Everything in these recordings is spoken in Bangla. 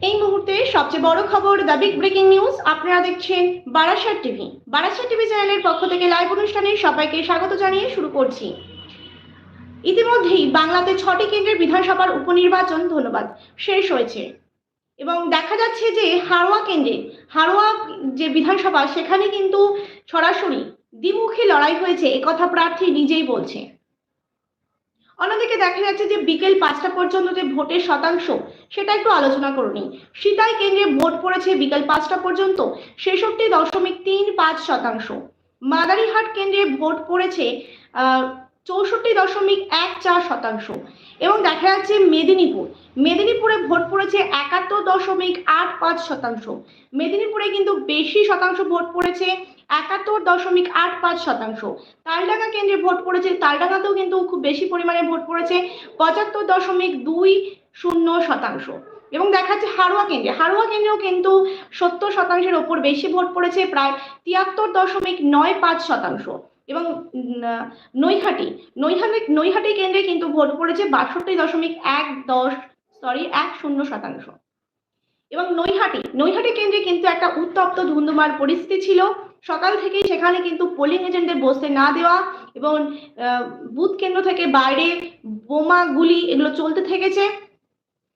এই মুহূর্তে সবচেয়ে বড় খবর দ্য বিগ ব্রেকিং নিউজ আপনারা দেখছেন বারাসাত টিভি। বারাসাত টিভি চ্যানেলের পক্ষ থেকে লাইভ অনুষ্ঠানে সবাইকে স্বাগত জানিয়ে শুরু করছি। ইতিমধ্যেই বাংলাতে ছটি কেন্দ্রের বিধানসভার উপনির্বাচন ধন্যবাদ শেষ হয়েছে। এবং দেখা যাচ্ছে যে হারোয়া কেন্দ্রে হারোয়া যে বিধানসভা, সেখানে কিন্তু সরাসরি দ্বিমুখী লড়াই হয়েছে, একথা প্রার্থী নিজেই বলছে। অন্যদিকে দেখা যাচ্ছে যে বিকেল পাঁচটা পর্যন্ত যে ভোটের শতাংশ, সেটা একটু আলোচনা করুন সিতাই কেন্দ্রে ভোট পড়েছে বিকেল পাঁচটা পর্যন্ত, ছেষট্টি দশমিক তিন পাঁচ শতাংশ। মাদারিহাট কেন্দ্রে ভোট পড়েছে চৌষট্টি দশমিক এক চার শতাংশ। এবং দেখা যাচ্ছে মেদিনীপুর, মেদিনীপুরে ভোট পড়েছে একাত্তর দশমিক আট পাঁচ শতাংশ। মেদিনীপুরে কিন্তু বেশি শতাংশ ভোট পড়েছে একাত্তর দশমিক আট পাঁচ শতাংশ। তালডাঙ্গা কেন্দ্রে ভোট পড়েছে, তালডাঙ্গাতেও কিন্তু খুব বেশি পরিমাণে ভোট পড়েছে, পঁচাত্তর দশমিক দুই শূন্য শতাংশ। এবং দেখা যাচ্ছে হারোয়া কেন্দ্রে হারোয়া কেন্দ্রেও কিন্তু সত্তর শতাংশের ওপর বেশি ভোট পড়েছে, প্রায় তিয়াত্তর দশমিক নয় পাঁচ শতাংশ। এবং নৈহাটি নৈহাটি নৈহাটি কেন্দ্রে কিন্তু ভোট পড়েছে বাষট্টি দশমিক এক দশ সরি এক শূন্য শতাংশ। এবং নৈহাটি নৈহাটি কেন্দ্রে কিন্তু একটা উত্তপ্ত ধুন্ধুমার পরিস্থিতি ছিল। সকাল থেকেই সেখানে কিন্তু পোলিং এজেন্টদের বসতে না দেওয়া এবং বুথ কেন্দ্র থেকে বাইরে বোমা গুলি এগুলো চলতে থেকেছে।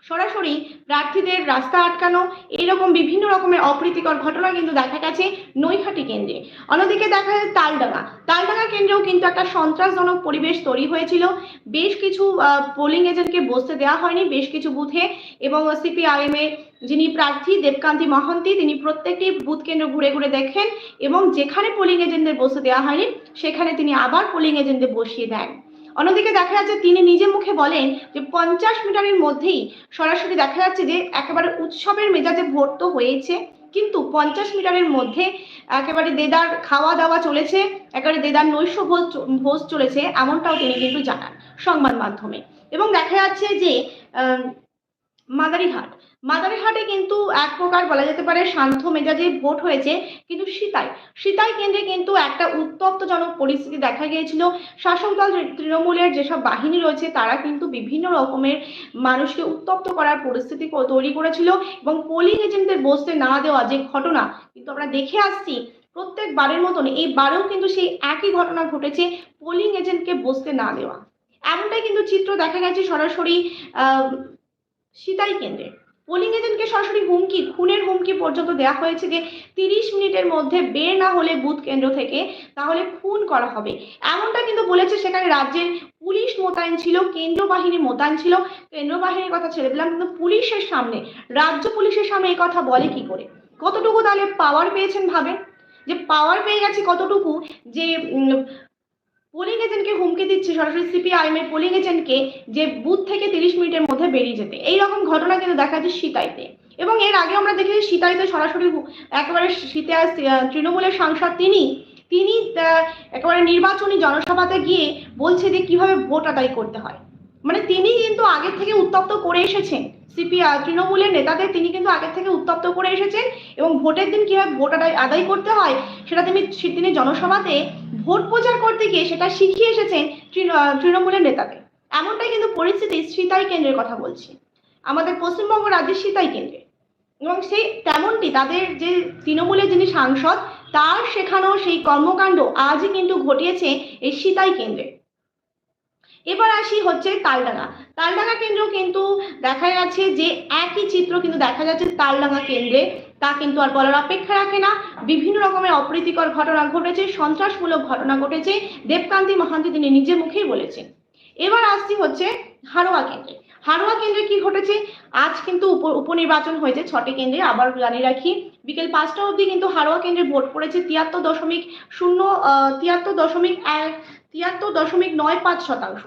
সরাসরি প্রার্থীদের রাস্তা আটকানো এইরকম বিভিন্ন রকমের অপ্রীতিকর ঘটনা কিন্তু দেখা গেছে নৈহাটি কেন্দ্রে। অন্যদিকে দেখা যায় তালডাঙ্গা। তালডাঙ্গা কেন্দ্রেও কিন্তু একটা সন্ত্রাসজনক পরিবেশ তৈরি হয়েছিল। বেশ কিছু পোলিং এজেন্টকে বসতে দেওয়া হয়নি, বেশ কিছু বুথে এবং সিপিআইএম এর যিনি প্রার্থী দেবকান্তি মহন্তি, তিনি প্রত্যেকটি বুথ কেন্দ্র ঘুরে ঘুরে দেখেন এবং যেখানে পোলিং এজেন্টদের বসতে দেওয়া হয়নি, সেখানে তিনি আবার পোলিং এজেন্টদের বসিয়ে দেন। অন্যদিকে দেখা যাচ্ছে তিনি নিজে মুখে বলেন যে পঞ্চাশ মিটারের মধ্যেই সরাসরি দেখা যাচ্ছে যে একেবারে উৎসবের মেজাজে ভোট তো হয়েছে। কিন্তু পঞ্চাশ মিটারের মধ্যে একেবারে দেদার খাওয়া দাওয়া চলেছে, একেবারে দেদার নৈশ ভোজ চলেছে এমনটাও তিনি কিন্তু জানান সংবাদ মাধ্যমে। এবং দেখা যাচ্ছে যে মাদারিহাট মাদারিহাটে কিন্তু এক প্রকার বলা যেতে পারে শান্ত মেজাজে ভোট হয়েছে কিন্তু সীতাই। সিতাই কেন্দ্রে কিন্তু একটা উত্তপ্তজনক পরিস্থিতি দেখা গিয়েছিল। শাসক দল তৃণমূলের যেসব বাহিনী রয়েছে তারা কিন্তু বিভিন্ন রকমের মানুষকে উত্তপ্ত করার পরিস্থিতি তৈরি করেছিল এবং পোলিং এজেন্টদের বসতে না দেওয়া যে ঘটনা কিন্তু আমরা দেখে আসছি প্রত্যেকবারের মতন। এই বারেও কিন্তু সেই একই ঘটনা ঘটেছে, পোলিং এজেন্টকে বসতে না দেওয়া। এমনটাই কিন্তু চিত্র দেখা গেছে সরাসরি সিতাই কেন্দ্রে। পোলিং এজেন্টকে সরাসরি হুমকি, খুনের হুমকি পর্যন্ত দেওয়া হয়েছে যে তিরিশ মিনিটের মধ্যে বের না হলে বুথ কেন্দ্র থেকে তাহলে খুন করা হবে। এমনটা কিন্তু বলেছে সেখানে রাজ্যের পুলিশ মোতায়েন ছিল কেন্দ্র বাহিনী মোতায়েন ছিল। কেন্দ্র বাহিনীর কথা ছেড়ে দিলাম, কিন্তু পুলিশের সামনে, রাজ্য পুলিশের সামনে এই কথা বলে কি করে? কতটুকু তাহলে পাওয়ার পেয়েছেন ভাবে যে পাওয়ার পেয়ে গেছে কতটুকু? যে পোলিং এজেন্টকে হুমকি দিচ্ছে সরাসরি সিপিআইএম এর পোলিং এজেন্টকে যে বুথ থেকে তিরিশ মিনিটের মধ্যে বেরিয়ে যেতে। এই রকম ঘটনা কিন্তু দেখা যাচ্ছে সিতাইতে। এবং এর আগে আমরা দেখেছি সিতাইতে সরাসরি একেবারে শীতে তৃণমূলের সাংসদ তিনি তিনি একেবারে নির্বাচনী জনসভাতে গিয়ে বলছে যে কীভাবে ভোট আদায় করতে হয়। মানে তিনি কিন্তু আগে থেকে উত্তপ্ত করে এসেছেন। সিপি তৃণমূলের নেতাদের তিনি কিন্তু আগে থেকে উত্তপ্ত করে এসেছেন এবং ভোটের দিন কীভাবে ভোট আদায় করতে হয় সেটা তিনি তিনি জনসভাতে ভোট প্রচার করতে গিয়ে সেটা শিখিয়ে এসেছেন তৃণমূলের নেতাদের। এমনটাই কিন্তু পরিস্থিতি সিতাই কেন্দ্রের কথা বলছি। আমাদের পশ্চিমবঙ্গ রাজ্যের সিতাই কেন্দ্রে। এবং সেই তেমনটি তাদের যে তৃণমূলের যিনি সাংসদ, তার শেখানো সেই কর্মকাণ্ড আজই কিন্তু ঘটিয়েছে এই সিতাই কেন্দ্রে। এবার আসি হচ্ছে তালডাঙ্গা। তালডাঙ্গা কেন্দ্র কিন্তু দেখা যাচ্ছে যে একই চিত্র কিন্তু দেখা যাচ্ছে তালডাঙ্গা কেন্দ্রে। তা কিন্তু আর বলার অপেক্ষা রাখে না। বিভিন্ন রকমের অপ্রীতিকর ঘটনা ঘটেছে, সন্ত্রাসমূলক ঘটনা ঘটেছে, দেবকান্তি মহান্তি তিনি নিজের মুখেই বলেছেন। এবার আসছি হচ্ছে হারোয়া কেন্দ্রে। হারোয়া কেন্দ্রে কি ঘটেছে? আজ কিন্তু উপ- উপনির্বাচন হয়েছে, ছটি কেন্দ্রে আবার জানিয়ে রাখি। বিকেল পাঁচটা অবধি কিন্তু হারোয়া কেন্দ্রে ভোট পড়েছে তিয়াত্তর দশমিক শূন্য তিয়াত্তর দশমিক এক, তিয়াত্তর দশমিক নয় পাঁচ শতাংশ।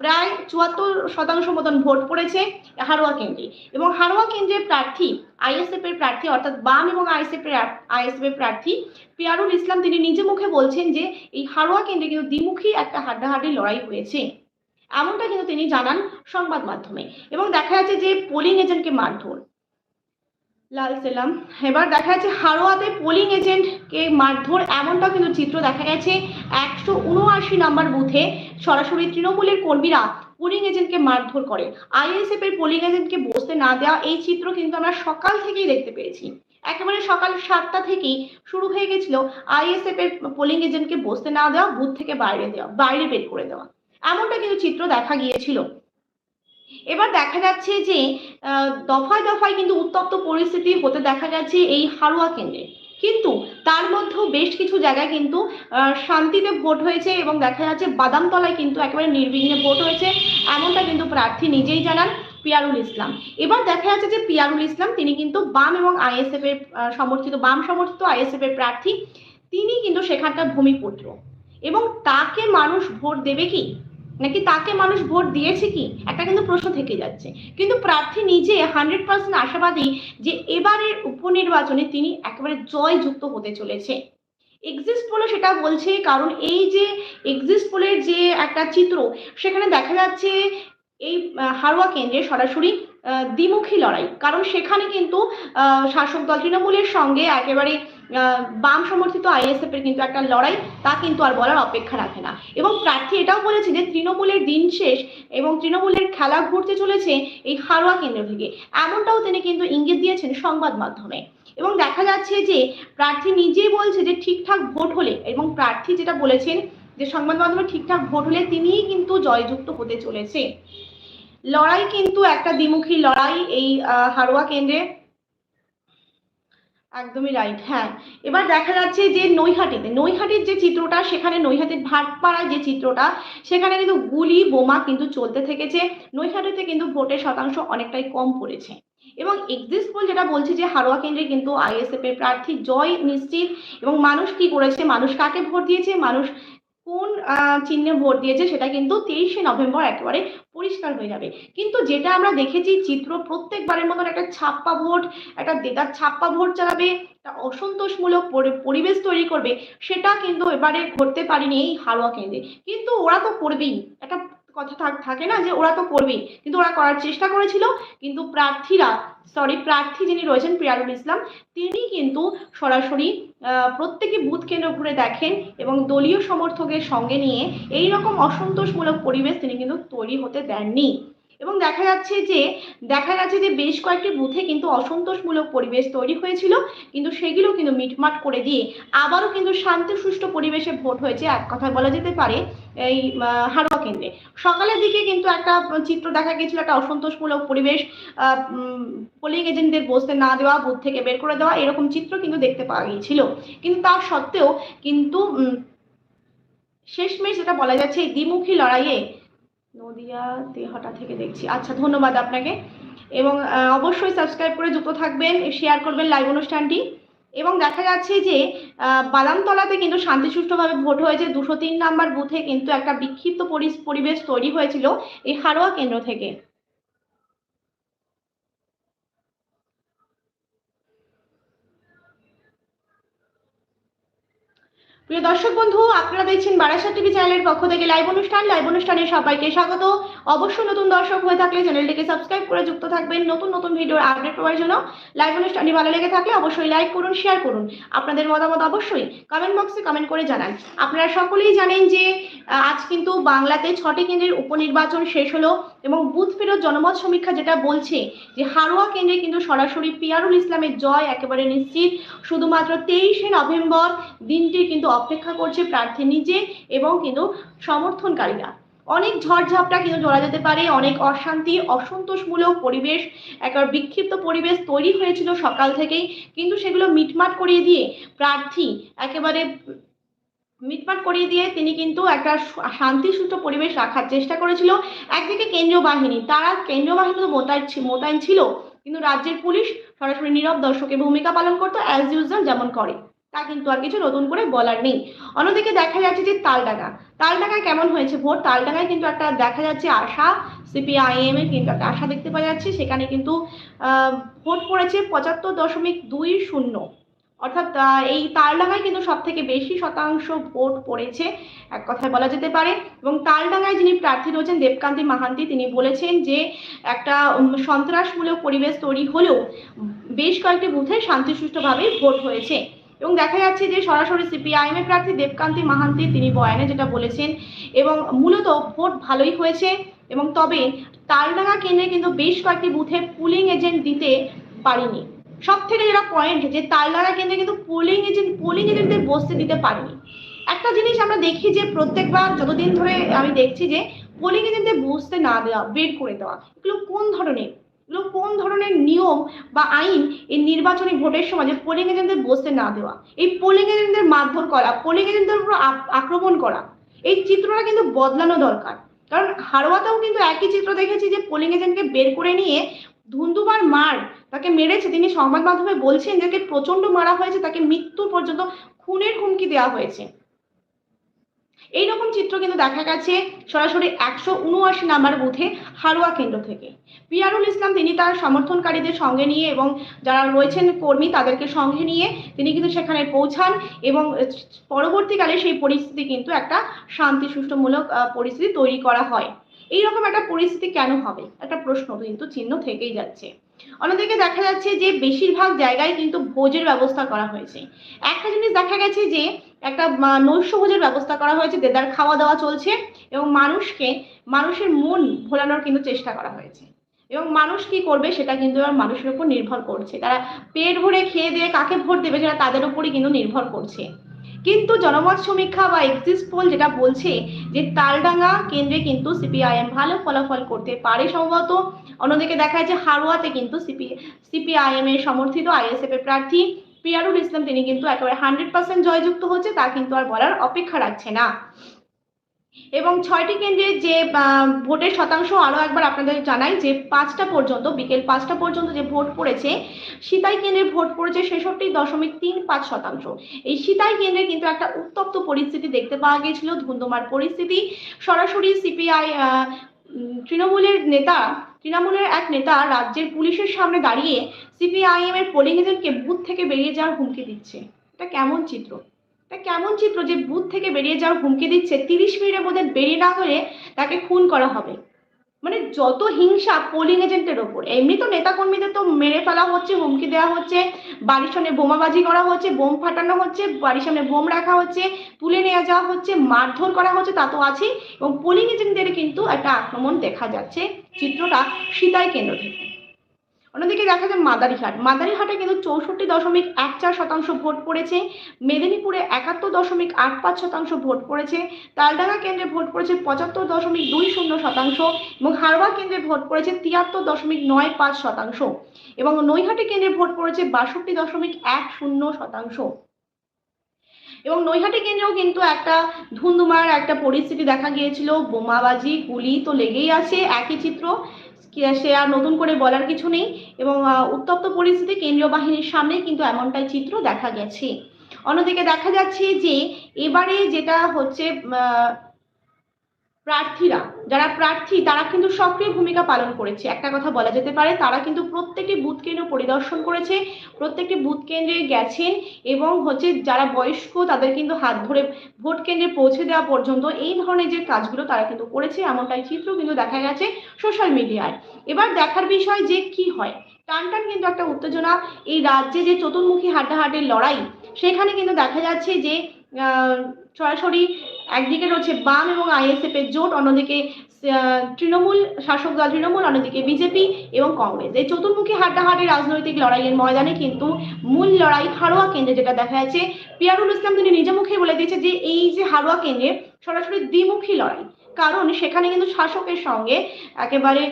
প্রায় চুয়াত্তর শতাংশ মতন ভোট পড়েছে হারোয়া কেন্দ্রে। এবং হারোয়া কেন্দ্রের প্রার্থী, আইএসএফ এর প্রার্থী অর্থাৎ বাম এবং আইএসএফ এর আইএসএফ এর প্রার্থী পিয়ারুল ইসলাম, তিনি নিজে মুখে বলছেন যে এই হারোয়া কেন্দ্রে কিন্তু দ্বিমুখী একটা হাড্ডাহাড্ডি লড়াই হয়েছে। এমনটা কিন্তু তিনি জানান সংবাদ মাধ্যমে। এবং দেখা যাচ্ছে যে পোলিং এজেন্টকে মারধর। লাল সেলাম। এবার দেখা যাচ্ছে হারোয়াতে পোলিং এজেন্টকে মারধর এমনটাও কিন্তু চিত্র দেখা গেছে। একশো উনআশি নাম্বার বুথে সরাসরি তৃণমূলের কর্মীরা পোলিং এজেন্টকে মারধর করে। আইএসএফ এর পোলিং এজেন্টকে বসতে না দেওয়া, এই চিত্র কিন্তু আমরা সকাল থেকেই দেখতে পেয়েছি। একেবারে সকাল সাতটা থেকেই শুরু হয়ে গেছিল আইএসএফ এর পোলিং এজেন্টকে বসতে না দেওয়া, বুথ থেকে বাইরে দেওয়া, বাইরে বের করে দেওয়া। এমনটা কিন্তু চিত্র দেখা গিয়েছিল। এবার দেখা যাচ্ছে যে দফায় দফায় কিন্তু উত্তপ্ত পরিস্থিতি হতে দেখা যাচ্ছে এই হারুয়া কেন্দ্রে। কিন্তু তার মধ্যেও বেশ কিছু জায়গায় কিন্তু শান্তিতে ভোট হয়েছে এবং দেখা যাচ্ছে বাদামতলায় কিন্তু একেবারে নির্বিঘ্নে ভোট হয়েছে, এমনটা কিন্তু প্রার্থী নিজেই জানান পিয়ারুল ইসলাম। এবার দেখা যাচ্ছে যে পিয়ারুল ইসলাম, তিনি কিন্তু বাম এবং আইএসএফ এর সমর্থিত, বাম সমর্থিত আইএসএফ এর প্রার্থী, তিনি কিন্তু সেখানকার ভূমিপুত্র। এবং তাকে মানুষ ভোট দেবে কি? নাকি তাকে মানুষ ভোট দিয়েছে কি? একটা কিন্তু প্রশ্ন থেকে যাচ্ছে। কিন্তু প্রার্থী নিজে হান্ড্রেড পার্সেন্ট আশাবাদী যে এবারের উপনির্বাচনে তিনি একেবারে জয়যুক্ত হতে চলেছে। এক্সিস্ট পোলে সেটা বলছে কারণ এই যে এক্সিস্ট পোলের যে একটা চিত্র, সেখানে দেখা যাচ্ছে এই হারোয়া কেন্দ্রে সরাসরি দ্বিমুখী লড়াই। কারণ সেখানে কিন্তু শাসক দল তৃণমূলের সঙ্গে একেবারে বাম সমর্থিত আইএসএফ এর কিন্তু একটা লড়াই, তা কিন্তু আর বলার অপেক্ষা রাখে না। এবং প্রার্থী এটাও বলেছে যে, তৃণমূলের দিন শেষ এবং তৃণমূলের খেলা ঘুরতে চলেছে এই হারোয়া কেন্দ্র থেকে। এমনটাও তিনি কিন্তু ইঙ্গিত দিয়েছেন সংবাদ মাধ্যমে। এবং দেখা যাচ্ছে যে, প্রার্থী নিজেই বলছে যে, ঠিকঠাক ভোট হলে এবং প্রার্থী যেটা বলেছেন যে সংবাদ মাধ্যমে ঠিকঠাক ভোট হলে তিনিই কিন্তু জয়যুক্ত হতে চলেছে লড়াই কিন্তু একটা দ্বিমুখী লড়াই এই হারোয়া কেন্দ্রে। একদমই রাইট হ্যাঁ। এবার দেখা যাচ্ছে যে নৈহাটিতে, নৈহাটির যে চিত্রটা, সেখানে নৈহাটির ভাটপাড়ার যে চিত্রটা, সেখানে কিন্তু গুলি, বোমা কিন্তু চলতে থেকেছে। নৈহাটিতে কিন্তু ভোটের শতাংশ অনেকটাই কম পড়েছে। এবং এক্সিস্ট পোল যেটা বলছে যে হারোয়া কেন্দ্রে কিন্তু আইএসএফ এর প্রার্থী জয় নিশ্চিত। এবং মানুষ কি করেছে? মানুষ কাকে ভোট দিয়েছে? মানুষ কোন চিহ্নে ভোট দিয়েছে সেটা কিন্তু তেইশে নভেম্বর একেবারে পরিষ্কার হয়ে যাবে। কিন্তু যেটা আমরা দেখেছি চিত্র প্রত্যেকবারের মতন একটা ছাপ্পা ভোট, একটা দেদার ছাপ্পা ভোট চালাবে, একটা অসন্তোষমূলক পরি- পরিবেশ তৈরি করবে, সেটা কিন্তু এবারে করতে পারেনি এই হারোয়া কেন্দ্রে। কিন্তু ওরা তো করবেই। একটা কথা থাকে না যে ওরা তো করবেই কিন্তু ওরা করার চেষ্টা করেছিল, কিন্তু প্রার্থীরা সরি প্রার্থী যিনি রয়েছেন প্রিয়ারুল ইসলাম, তিনি কিন্তু সরাসরি প্রত্যেকে বুথ কেন্দ্র ঘুরে দেখেন এবং দলীয় সমর্থকের সঙ্গে নিয়ে এই রকম অসন্তোষমূলক পরিবেশ তিনি কিন্তু তৈরি হতে দেননি। এবং দেখা যাচ্ছে যে, দেখা যাচ্ছে যে বেশ কয়েকটি বুথে কিন্তু অসন্তোষমূলক পরিবেশ তৈরি হয়েছিল, কিন্তু সেগুলো কিন্তু মিটমাট করে দিয়ে আবারও কিন্তু শান্তি, সুষ্ঠু পরিবেশে ভোট হয়েছে। এক কথায় বলা যেতে পারে, এই হারোয়া কেন্দ্রে। সকালের দিকে কিন্তু একটা চিত্র দেখা গেছিল, একটা অসন্তোষমূলক পরিবেশ পোলিং এজেন্টদের বসতে না দেওয়া, বুথ থেকে বের করে দেওয়া, এরকম চিত্র কিন্তু দেখতে পাওয়া গিয়েছিল। কিন্তু তার সত্ত্বেও কিন্তু শেষমেশ যেটা বলা যাচ্ছে, দ্বিমুখী লড়াইয়ে নদিয়া দেহটা থেকে দেখছি। আচ্ছা ধন্যবাদ আপনাকে। এবং অবশ্যই সাবস্ক্রাইব করে যুক্ত থাকবেন শেয়ার করবেন লাইভ অনুষ্ঠানটি। এবং দেখা যাচ্ছে যে বাদামতলাতে কিন্তু শান্তি সুষ্ঠুভাবে ভোট হয়েছে। দুশো তিন নাম্বার বুথে কিন্তু একটা বিক্ষিপ্ত পরিবেশ তৈরি হয়েছিল এই হারোয়া কেন্দ্র থেকে। প্রিয় দর্শক বন্ধু, আপনারা দেখছেন বারাসাত টিভি চ্যানেলের পক্ষ থেকে লাইভ অনুষ্ঠান। লাইভ অনুষ্ঠানে সবাইকে স্বাগত। অবশ্যই নতুন দর্শক হয়ে থাকলে চ্যানেলটিকে সাবস্ক্রাইব করে যুক্ত থাকবেন। নতুন নতুন ভিডিওর আপডেট পাওয়ার জন্য লাইভ অনুষ্ঠানটি ভালো লেগে থাকলে অবশ্যই লাইক করুন শেয়ার করুন। আপনাদের মতামত অবশ্যই কমেন্ট বক্সে কমেন্ট করে জানান। আপনারা সকলেই জানেন যে আজ কিন্তু বাংলাতে ছটি কেন্দ্রের উপনির্বাচন শেষ হলো এবং বুথ ফেরত জনমত সমীক্ষা যেটা বলছে যে, হারোয়া কেন্দ্রে কিন্তু সরাসরি পিয়ারুল ইসলামের জয় একেবারে নিশ্চিত। শুধুমাত্র তেইশে নভেম্বর দিনটি কিন্তু অপেক্ষা করছে প্রার্থী নিজে এবং কিন্তু সমর্থনকারীরা। অনেক ঝড়ঝাপটা কিন্তু ধরা যেতে পারে, অনেক অশান্তি, অসন্তোষমূলক পরিবেশ, একবার বিক্ষিপ্ত পরিবেশ তৈরি হয়েছিল সকাল থেকেই। কিন্তু সেগুলো মিটমাট করিয়ে দিয়ে প্রার্থী একেবারে মিটমাট করিয়ে দিয়ে তিনি কিন্তু একটা শা- শান্তিসূষ্ট পরিবেশ রাখার চেষ্টা করেছিল। একদিকে কেন্দ্রীয় বাহিনী, তারা কেন্দ্রীয় বাহিনী তো মোতায়েন মোতায়েন ছিল, কিন্তু রাজ্যের পুলিশ সরাসরি নীরব দর্শকের ভূমিকা পালন করতো অ্যাজ ইউজুয়াল যেমন করে। তা কিন্তু আর কিছু নতুন করে বলার নেই। অন্যদিকে দেখা যাচ্ছে যে তালডাঙ্গা। তালডাঙ্গায় কেমন হয়েছে ভোট? তালডাঙ্গায় কিন্তু একটা দেখা যাচ্ছে আশা সিপিআইএম এর কিন্তু একটা আশা দেখতে পাওয়া যাচ্ছে। সেখানে কিন্তু ভোট পড়েছে পঁচাত্তর দশমিক দুই শূন্য। অর্থাৎ এই তালডাঙ্গায় কিন্তু সব থেকে বেশি শতাংশ ভোট পড়েছে। এক কথায় বলা যেতে পারে। এবং তালডাঙ্গায় যিনি প্রার্থী রয়েছেন দেবকান্তি মাহান্তি, তিনি বলেছেন যে একটা সন্ত্রাসমূলক পরিবেশ তৈরি হলেও বেশ কয়েকটি বুথে শান্তিসুষ্ঠুভাবেই ভোট হয়েছে। এবং দেখা যাচ্ছে যে সরাসরি সিপিআইএম এর প্রার্থী দেবকান্তি মাহান্তি তিনি বয়ানে যেটা বলেছেন, এবং মূলত ভোট ভালোই হয়েছে এবং তবে তালডাঙ্গা কেন্দ্রে কিন্তু বেশ কয়েকটি বুথে পুলিং এজেন্ট দিতে পারিনি। সব থেকে যেটা পয়েন্ট যে তালডাঙ্গা কেন্দ্রে কিন্তু পোলিং এজেন্ট, পোলিং এজেন্টদের বসতে দিতে পারেনি। একটা জিনিস আমরা দেখি যে প্রত্যেকবার যতদিন ধরে আমি দেখছি যে পোলিং এজেন্টদের বসতে না দেওয়া, বের করে দেওয়া, এগুলো কোন ধরনের? এগুলো কোন ধরনের নিয়ম বা আইন এই নির্বাচনী ভোটের সময় যে পোলিং এজেন্টদের বসতে না দেওয়া? এই পোলিং এজেন্টদের মারধর করা পোলিং এজেন্টদের উপর আক্রমণ করা, এই চিত্রটা কিন্তু বদলানো দরকার। কারণ হারোয়াতেও কিন্তু একই চিত্র দেখেছি যে পোলিং এজেন্টকে বের করে নিয়ে ধুন্দুবার মার তাকে মেরেছে। তিনি সংবাদ মাধ্যমে বলছেন যে তাকে প্রচণ্ড মারা হয়েছে, তাকে মৃত্যু পর্যন্ত খুনের হুমকি দেওয়া হয়েছে। এইরকম চিত্র কিন্তু দেখা গেছে সরাসরি একশো উনআশি নাম্বার বুথে হারোয়া কেন্দ্র থেকে। পিয়ারুল ইসলাম তিনি তার সমর্থনকারীদের সঙ্গে নিয়ে এবং যারা রয়েছেন কর্মী তাদেরকে সঙ্গে নিয়ে তিনি কিন্তু সেখানে পৌঁছান এবং পরবর্তীকালে সেই পরিস্থিতি কিন্তু একটা শান্তি সুষ্ঠুমূলক পরিস্থিতি তৈরি করা হয়। এইরকম একটা পরিস্থিতি কেন হবে? একটা প্রশ্ন কিন্তু চিহ্ন থেকেই যাচ্ছে। অন্যদিকে দেখা যাচ্ছে যে বেশিরভাগ জায়গায় কিন্তু ভোজের ব্যবস্থা করা হয়েছে। একটা জিনিস দেখা গেছে যে একটা নৈশ ভোজের ব্যবস্থা করা হয়েছে দেদার খাওয়া দাওয়া চলছে এবং মানুষকে, মানুষের মন ভোলানোর কিন্তু চেষ্টা করা হয়েছে। এবং মানুষ কি করবে সেটা কিন্তু এবার মানুষের উপর নির্ভর করছে। তারা পেট ভরে খেয়ে দিয়ে কাকে ভোট দেবে সেটা তাদের উপরই কিন্তু নির্ভর করছে। কিন্তু জনমত সমীক্ষা বা এক্সিস পোল যেটা বলছে যে তালডাঙ্গা কেন্দ্রে কিন্তু সিপিআইএম ভালো ফলাফল করতে পারে সম্ভবত। অন্যদিকে দেখা যাচ্ছে হারোয়াতে কিন্তু সিপি সিপিআইএম এর সমর্থিত আইএসএফ এর প্রার্থী পিয়ারুল ইসলাম, তিনি কিন্তু একেবারে হান্ড্রেড পার্সেন্ট জয়যুক্ত হচ্ছে, তা কিন্তু আর বলার অপেক্ষা রাখছে না। এবং ছয়টি কেন্দ্রে যে ভোটের শতাংশ আরও একবার আপনাদের জানাই যে, পাঁচটা পর্যন্ত, বিকেল পাঁচটা পর্যন্ত যে ভোট পড়েছে, সিতাই কেন্দ্রে ভোট পড়েছে ছেষট্টি দশমিক তিন পাঁচ শতাংশ। এই সিতাই কেন্দ্রে কিন্তু একটা উত্তপ্ত পরিস্থিতি দেখতে পাওয়া গিয়েছিল ধুন্ধুমার পরিস্থিতি। সরাসরি সিপিআই তৃণমূলের নেতা, তৃণমূলের এক নেতা রাজ্যের পুলিশের সামনে দাঁড়িয়ে সিপিআইএম এর পোলিং এজেন্টকে বুথ থেকে বেরিয়ে যাওয়ার হুমকি দিচ্ছে। এটা কেমন চিত্র? এটা কেমন চিত্র যে বুথ থেকে বেরিয়ে যাওয়ার হুমকি দিচ্ছে? তিরিশ মিনিটের মধ্যে বেরিয়ে না হলে তাকে খুন করা হবে। মানে যত হিংসা পোলিং এজেন্টের ওপর, এমনি তো নেতা কর্মীদের তো মেরে ফেলা হচ্ছে, হুমকি দেওয়া হচ্ছে, বাড়ির সামনে বোমাবাজি করা হচ্ছে, বোম ফাটানো হচ্ছে, বাড়ির সামনে বোম রাখা হচ্ছে, তুলে নিয়ে যাওয়া হচ্ছে, মারধর করা হচ্ছে, তা তো আছেই। এবং পোলিং এজেন্টদের কিন্তু একটা আক্রমণ দেখা যাচ্ছে। চিত্রটা সীতায় কেন্দ্র থেকে। অন্যদিকে দেখা যায় মাদারিহাট। মাদারিহাটে কিন্তু চৌষট্টি দশমিক এক চার শতাংশ ভোট পড়েছে। মেদিনীপুরে একাত্তর দশমিক আট পাঁচ শতাংশ ভোট পড়েছে। তালডাঙ্গা কেন্দ্রে ভোট পড়েছে পঁচাত্তর দশমিক দুই শূন্য শতাংশ এবং হারোয়া কেন্দ্রে ভোট পড়েছে তিয়াত্তর দশমিক নয় পাঁচ শতাংশ এবং নৈহাটি কেন্দ্রে ভোট পড়েছে বাষট্টি দশমিক এক শূন্য শতাংশ। এবং নৈহাটি কেন্দ্রেও কিন্তু একটা ধুন্ধুমার একটা পরিস্থিতি দেখা গিয়েছিল। বোমাবাজি, গুলি তো লেগেই আছে। একই চিত্র। সে আর নতুন করে বলার কিছু নেই এবং উত্তপ্ত পরিস্থিতি কেন্দ্রীয় বাহিনীর সামনে কিন্তু এমনটাই চিত্র দেখা গেছে। অন্যদিকে দেখা যাচ্ছে যে, এবারে যেটা হচ্ছে প্রার্থীরা, যারা প্রার্থী, তারা কিন্তু সক্রিয় ভূমিকা পালন করেছে। একটা কথা বলা যেতে পারে, তারা কিন্তু প্রত্যেকটি বুথ কেন্দ্র পরিদর্শন করেছে, প্রত্যেকটি বুথ কেন্দ্রে গেছেন এবং হচ্ছে যারা বয়স্ক, তাদের কিন্তু হাত ধরে ভোট কেন্দ্রে পৌঁছে দেওয়া পর্যন্ত এই ধরনের যে কাজগুলো তারা কিন্তু করেছে, এমনটাই চিত্র কিন্তু দেখা গেছে সোশ্যাল মিডিয়ায় এবার দেখার বিষয় যে কি হয় টান টান কিন্তু একটা উত্তেজনা। এই রাজ্যে যে চতুর্মুখী হাড্ডাহাড্ডির লড়াই, সেখানে কিন্তু দেখা যাচ্ছে যে সরাসরি একদিকে রয়েছে বাম এবং আইএসএফ এর জোট, অন্যদিকে তৃণমূল শাসক দল তৃণমূল, অন্যদিকে বিজেপি এবং কংগ্রেস। এই চতুর্মুখী হাড্ডাহাড্ডি রাজনৈতিক লড়াইয়ের ময়দানে কিন্তু মূল লড়াই হারোয়া কেন্দ্রে যেটা দেখা যাচ্ছে, পিয়ারুল ইসলাম তিনি নিজ মুখে বলে দিয়েছে যে এই যে হারোয়া কেন্দ্রে সরাসরি দ্বিমুখী লড়াই। কারণ সেখানে কিন্তু শাসকের সঙ্গে একেবারে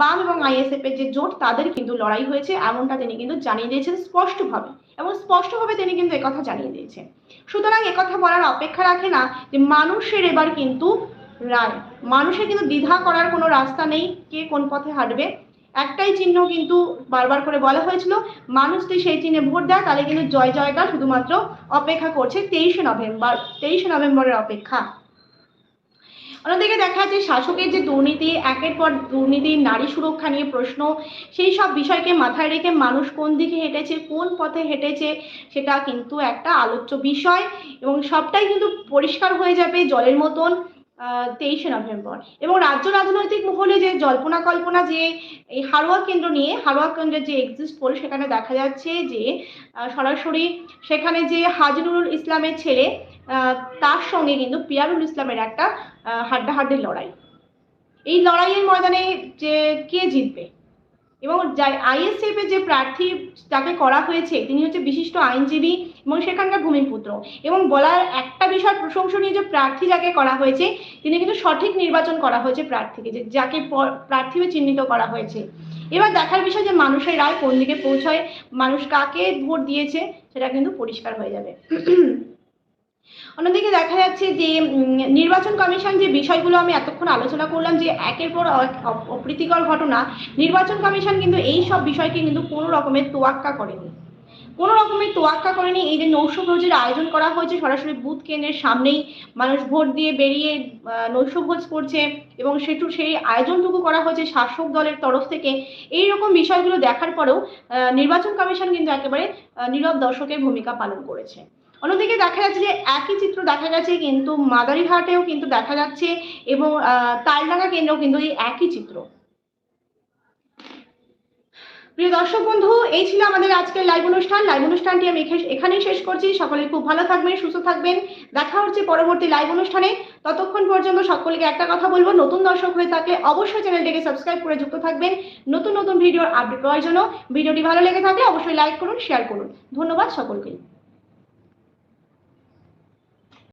বাম এবং আইএসএফ এর যে জোট, তাদের কিন্তু লড়াই হয়েছে, এমনটা তিনি কিন্তু জানিয়ে দিয়েছেন স্পষ্টভাবে। এবং স্পষ্টভাবে তিনি কিন্তু একথা জানিয়ে দিয়েছেন। সুতরাং একথা বলার অপেক্ষা রাখে না যে মানুষের এবার কিন্তু রায়। মানুষের কিন্তু দ্বিধা করার কোনো রাস্তা নেই কে কোন পথে হাঁটবে। একটাই চিহ্ন কিন্তু বারবার করে বলা হয়েছিল, মানুষ যদি সেই চিহ্নে ভোট দেয়, তাহলে কিন্তু জয় জয়টা শুধুমাত্র অপেক্ষা করছে তেইশে নভেম্বর, তেইশে নভেম্বরের অপেক্ষা। অন্যদিকে দেখা যাচ্ছে শাসকের যে দুর্নীতি, একের পর দুর্নীতি, নারী সুরক্ষা নিয়ে প্রশ্ন, সেই সব বিষয়কে মাথায় রেখে মানুষ কোন দিকে হেঁটেছে, কোন পথে হেঁটেছে, সেটা কিন্তু একটা আলোচ্য বিষয় এবং সবটাই কিন্তু পরিষ্কার হয়ে যাবে জলের মতন তেইশে নভেম্বর। এবং রাজ্য রাজনৈতিক মহলে যে জল্পনা কল্পনা যে এই হারোয়া কেন্দ্র নিয়ে হারোয়া কেন্দ্রের যে এক্সিস্ট পোল সেখানে দেখা যাচ্ছে যে সরাসরি সেখানে যে হাজিরুল ইসলামের ছেলে তার সঙ্গে কিন্তু পিয়ারুল ইসলামের একটা হাড্ডাহাড্ডির লড়াই। এই লড়াইয়ের ময়দানে যে কে জিতবে? এবং আইএসএফ এর যে প্রার্থী যাকে করা হয়েছে, তিনি হচ্ছে বিশিষ্ট আইনজীবী এবং সেখানকার ভূমিপুত্র। এবং বলার একটা বিষয় প্রশংসনীয় যে প্রার্থী যাকে করা হয়েছে, তিনি কিন্তু সঠিক নির্বাচন করা হয়েছে প্রার্থীকে, যে যাকে প্রার্থী চিহ্নিত করা হয়েছে। এবার দেখার বিষয় যে মানুষের রায় কোন দিকে পৌঁছয়, মানুষ কাকে ভোট দিয়েছে, সেটা কিন্তু পরিষ্কার হয়ে যাবে। অন্যদিকে দেখা যাচ্ছে যে নির্বাচন কমিশন যে বিষয়গুলো আমি এতক্ষণ আলোচনা করলাম যে একের পর অপ্রীতিকর ঘটনা, নির্বাচন কমিশন কিন্তু এই সব বিষয়কে কিন্তু কোনো রকমের তোয়াক্কা করেনি। কোনো রকমের তোয়াক্কা করেনি, এই যে নৈশ ভোজের আয়োজন করা হয়েছে, সরাসরি বুথ কেন্দ্রের সামনেই মানুষ ভোট দিয়ে বেরিয়ে নৈশ ভোজ করছে এবং সেটু, সেই আয়োজনটুকু করা হয়েছে শাসক দলের তরফ থেকে। এই রকম বিষয়গুলো দেখার পরেও নির্বাচন কমিশন কিন্তু একেবারে নীরব দর্শকের ভূমিকা পালন করেছে। অন্যদিকে দেখা যাচ্ছে যে একই চিত্র দেখা গেছে কিন্তু মাদারিহাটেও কিন্তু দেখা যাচ্ছে এবং তালডাঙ্গা কেন্দ্রেও কিন্তু এই একই চিত্র। প্রিয় দর্শক বন্ধু, এই ছিল আমাদের আজকের লাইভ অনুষ্ঠান। লাইভ অনুষ্ঠানটি আমি এখানেই শেষ করছি। সকলে খুব ভালো থাকবেন, সুস্থ থাকবেন। দেখা হচ্ছে পরবর্তী লাইভ অনুষ্ঠানে। ততক্ষণ পর্যন্ত সকলকে একটা কথা বলব, নতুন দর্শক হয়ে থাকলে অবশ্যই চ্যানেলটিকে সাবস্ক্রাইব করে যুক্ত থাকবেন। নতুন নতুন ভিডিওর আপডেট পাওয়ার জন্য ভিডিওটি ভালো লেগে থাকলে অবশ্যই লাইক করুন শেয়ার করুন। ধন্যবাদ সকলকে।